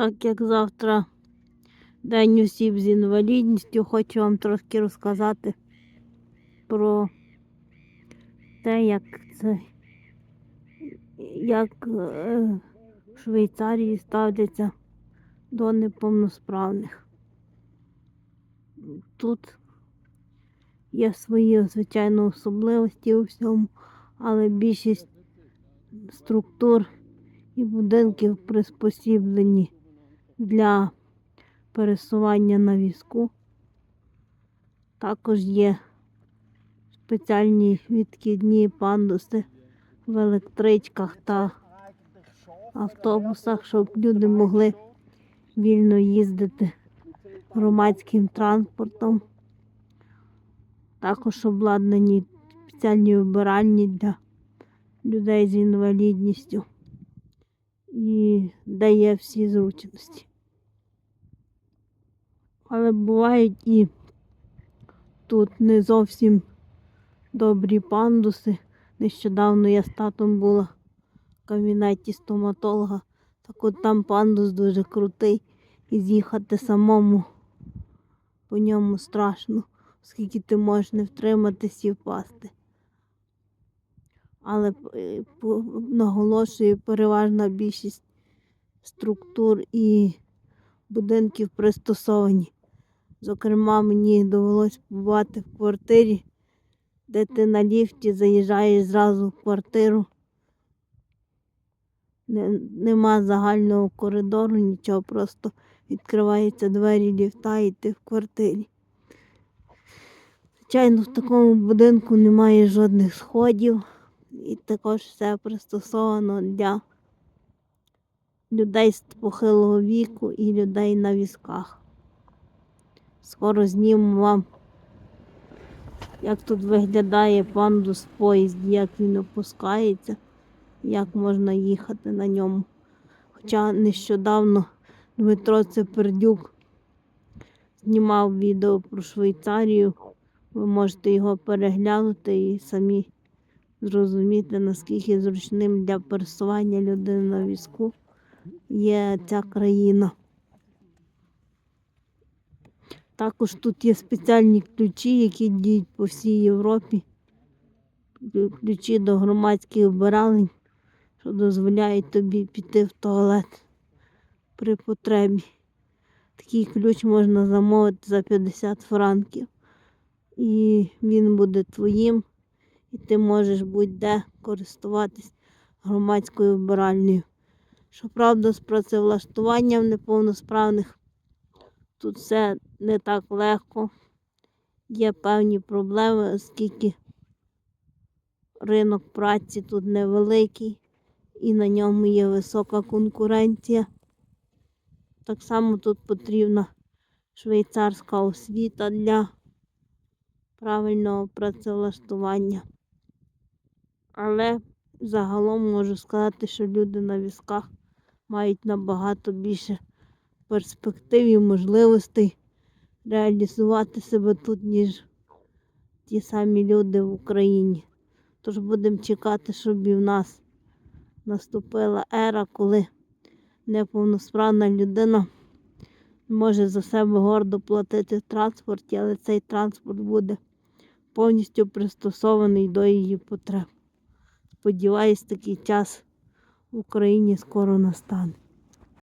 Так як завтра День осіб з інвалідністю, хочу вам трошки розказати про те, як це як е, в Швейцарії ставляться до неповносправних. Тут є свої, звичайно, особливості у всьому, але більшість структур і будинків приспосіблені для пересування на візку. Також є спеціальні відкидні пандуси в електричках та автобусах, щоб люди могли вільно їздити громадським транспортом. Також обладнані спеціальні вбиральні для людей з інвалідністю і дає всі зручності. Але бувають і тут не зовсім добрі пандуси. Нещодавно я з татом була в кабінеті стоматолога. Так от там пандус дуже крутий і з'їхати самому по ньому страшно, оскільки ти можеш не втриматись і впасти. Але е, наголошую, переважна більшість структур і будинків пристосовані. Зокрема, мені довелось побувати в квартирі, де ти на ліфті заїжджаєш зразу в квартиру. Нема загального коридору, нічого, просто відкриваються двері ліфта і ти в квартирі. Звичайно, в такому будинку немає жодних сходів, і також все пристосовано для людей з похилого віку і людей на візках. Скоро зніму вам, як тут виглядає пандус в поїзді, як він опускається, як можна їхати на ньому. Хоча нещодавно Дмитро Цепердюк знімав відео про Швейцарію. Ви можете його переглянути і самі зрозуміти, наскільки зручним для пересування людини на візку є ця країна. Також тут є спеціальні ключі, які діють по всій Європі. Ключі до громадських вбиралень, що дозволяють тобі піти в туалет при потребі. Такий ключ можна замовити за 50 франків. І він буде твоїм, і ти можеш будь-де користуватись громадською вбиральнею. Щоправда, з працевлаштуванням неповносправних тут все не так легко. Є певні проблеми, оскільки ринок праці тут невеликий і на ньому є висока конкуренція. Так само тут потрібна швейцарська освіта для правильного працевлаштування. Але загалом можу сказати, що люди на візках мають набагато більше перспектив і можливостей реалізувати себе тут, ніж ті самі люди в Україні. Тож будемо чекати, щоб і в нас наступила ера, коли неповносправна людина може за себе гордо платити в транспорті, але цей транспорт буде повністю пристосований до її потреб. Сподіваюсь, такий час в Україні скоро настане.